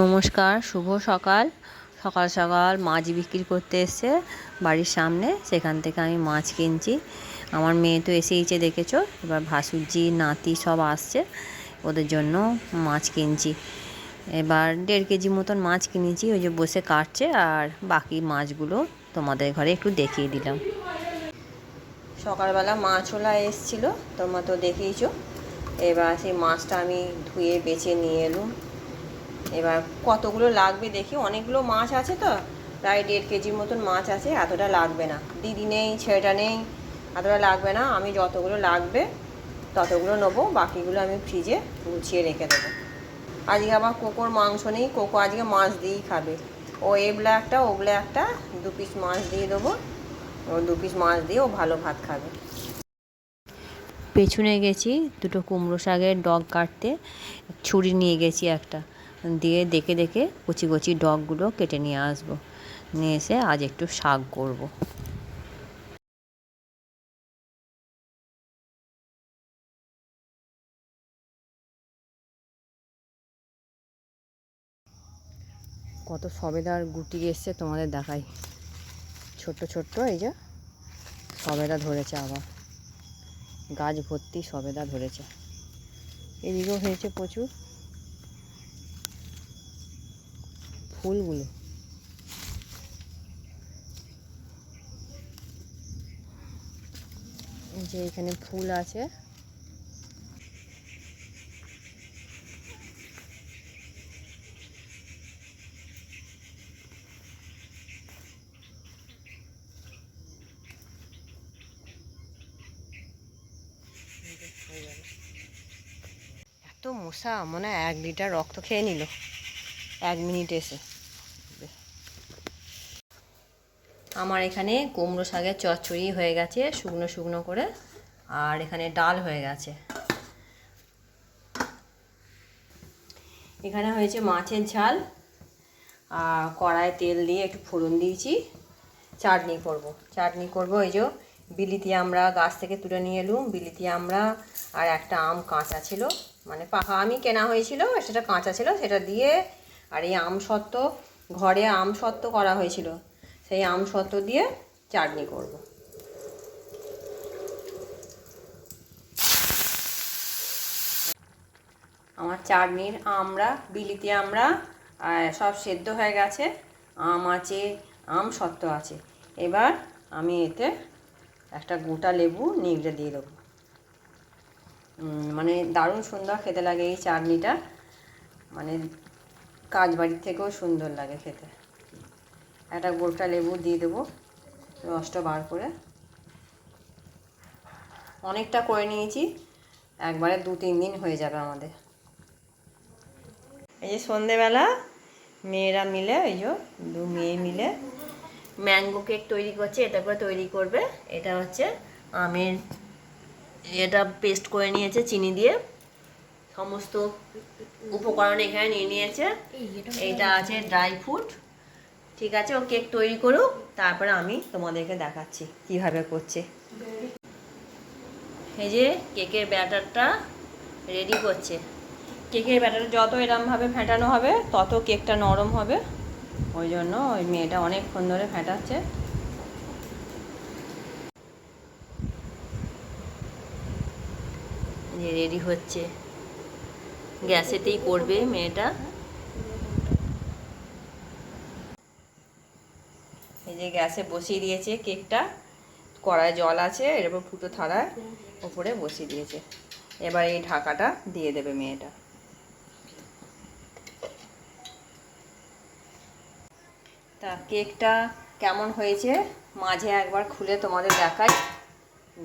নমস্কার, শুভ সকাল। সকাল সকাল মাছ বিক্রি করতে এসছে বাড়ির সামনে, সেখান থেকে আমি মাছ কিনছি। আমার মেয়ে তো এসেইছে, দেখেছ? এবার ভাসুরজি, নাতি সব আসছে, ওদের জন্য মাছ কিনছি। এবার দেড় কেজি মতন মাছ কিনেছি, ওই যে বসে কাটছে, আর বাকি মাছগুলো তোমাদের ঘরে একটু দেখিয়ে দিলাম। সকালবেলা মাছওলা এসছিলো, তোমরা তো দেখেইছো। এবার সেই মাছটা আমি ধুয়ে বেছে নিয়ে এলুম। এবার কতগুলো লাগবে দেখি, অনেকগুলো মাছ আছে তো, প্রায় দেড় কেজির মতন মাছ আছে, এতটা লাগবে না। দিদি নেই, ছেলেটা নেই, এতটা লাগবে না, আমি যতগুলো লাগবে ততগুলো নেব, বাকিগুলো আমি ফ্রিজে গুছিয়ে রেখে দেবো। আজকে আবার কোকোর মাংস নেই, কোকো আজকে মাছ দিয়েই খাবে। ও এবলা একটা ওগুলো একটা দু পিস মাছ দিয়ে দেবো। দু পিস মাছ দিয়ে ও ভালো ভাত খাবে। পেছনে গেছি দুটো কুমড়ো শাকের ডগ কাটতে। ছুরি নিয়ে গেছি একটা। দিয়ে দেখে দেখে কচি কচি ডগগুলো কেটে নিয়ে আসব। নিয়ে এসে আজ একটু শাক করব। কত সবেদার গুটি এসছে তোমাদের দেখাই। ছোট্ট ছোট্ট, এই যে সবেদা ধরেছে আবার। গাছ ভর্তি সবেদা ধরেছে। এদিকেও হয়েছে প্রচুর ফুলগুলো। যে এখানে ফুল আছে। এত মশা, মনে হয় এক লিটার রক্ত খেয়ে নিল। এক মিনিট এসে। আমার এখানে কুমড়ো শাকের চচ্চড়ি হয়ে গেছে, শুকনো শুকনো করে, আর এখানে ডাল হয়ে গেছে। এখানে হয়েছে মাছের ঝাল, আর কড়ায় তেল দিয়ে একটু ফোড়ন দিয়েছি। চাটনি করব চাটনি করব এই যে বিলিতি আমরা গাছ থেকে তুলে নিয়ে এলুম। বিলিতি আমরা আর একটা আম কাঁচা ছিল। মানে পাকা আমই কেনা হয়েছিল, সেটা কাঁচা ছিল, সেটা দিয়ে আর এই আম সত্ত্ব, ঘরে আম সত্ত্ব করা হয়েছিল। সেই আম সত্ত্ব দিয়ে চাটনি করব। আমার চাটনির আমরা বিলিতি আমরা সব সেদ্ধ হয়ে গেছে। আম আছে, আম সত্ত্ব আছে। এবার আমি এতে একটা গোটা লেবু নিগড়ে দিয়ে দেবো। মানে দারুণ সুন্দর খেতে লাগে এই চাটনিটা। মানে কাজ বাড়ির থেকেও সুন্দর লাগে খেতে। একটা গোটা লেবু দিয়ে দেবো, রসটা বার করে। অনেকটা করে নিয়েছি, একবারে দু তিন দিন হয়ে যাবে আমাদের। এই যে সন্ধেবেলা, মেয়েরা মিলে, এই যে দু মেয়ে মিলে ম্যাঙ্গো কেক তৈরি করছে এটা করে তৈরি করবে। এটা হচ্ছে আমের এটা পেস্ট করে নিয়েছে চিনি দিয়ে। সমস্ত উপকরণ এখানে নিয়ে নিয়েছে। এইটা আছে ড্রাই ফ্রুট ঠিক আছে ও কেক তৈরি করুক তারপরে আমি তোমাদেরকে দেখাচ্ছি কীভাবে করছে। এই যে কেকের ব্যাটারটা রেডি করছে। কেকের ব্যাটার যত এরমভাবে ফেটানো হবে তত কেকটা নরম হবে। ওই জন্য ওই মেয়েটা অনেকক্ষণ ধরে ফেটাচ্ছে যে রেডি হচ্ছে। গ্যাসেতেই করবে মেয়েটা। এই যে গ্যাসে বসিয়ে দিয়েছে কেকটা। কড়ায় জল আছে, এরপর ফুটো থালায় উপরে বসিয়ে দিয়েছে। এবার এই ঢাকাটা দিয়ে দেবে মেয়েটা। তা কেকটা কেমন হয়েছে? মাঝে একবার খুলে তোমাদের দেখাই।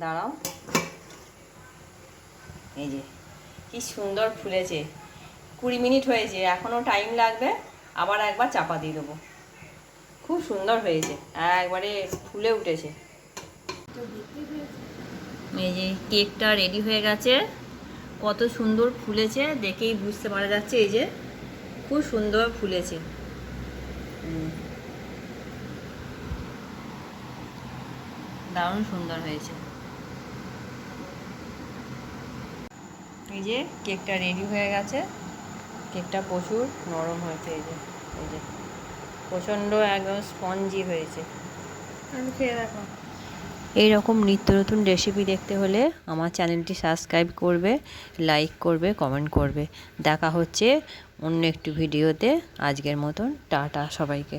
দাঁড়াও। এই যে, কি সুন্দর ফুলেছে। কুড়ি মিনিট হয়েছে, এখনও টাইম লাগবে। আবার একবার চাপা দিয়ে দেবো। খুব সুন্দর হয়েছে, একবারে ফুলে উঠেছে। এই যে, কেকটা রেডি হয়ে গেছে। কত সুন্দর ফুলেছে, দেখেই বুঝতে পারা যাচ্ছে। এই যে, খুব সুন্দর ফুলেছে। দারুণ সুন্দর হয়েছে। এই যে কেকটা রেডি হয়ে গেছে। কেকটা প্রচুর নরম হয়েছে এই যে এই যে। প্রচণ্ড একদম স্পঞ্জি হয়েছে। আমি খেয়ে দেখো। এই রকম নিত্য নতুন রেসিপি দেখতে হলে আমার চ্যানেলটি সাবস্ক্রাইব করবে লাইক করবে কমেন্ট করবে। দেখা হচ্ছে অন্য একটি ভিডিওতে আজকের মতন টাটা সবাইকে।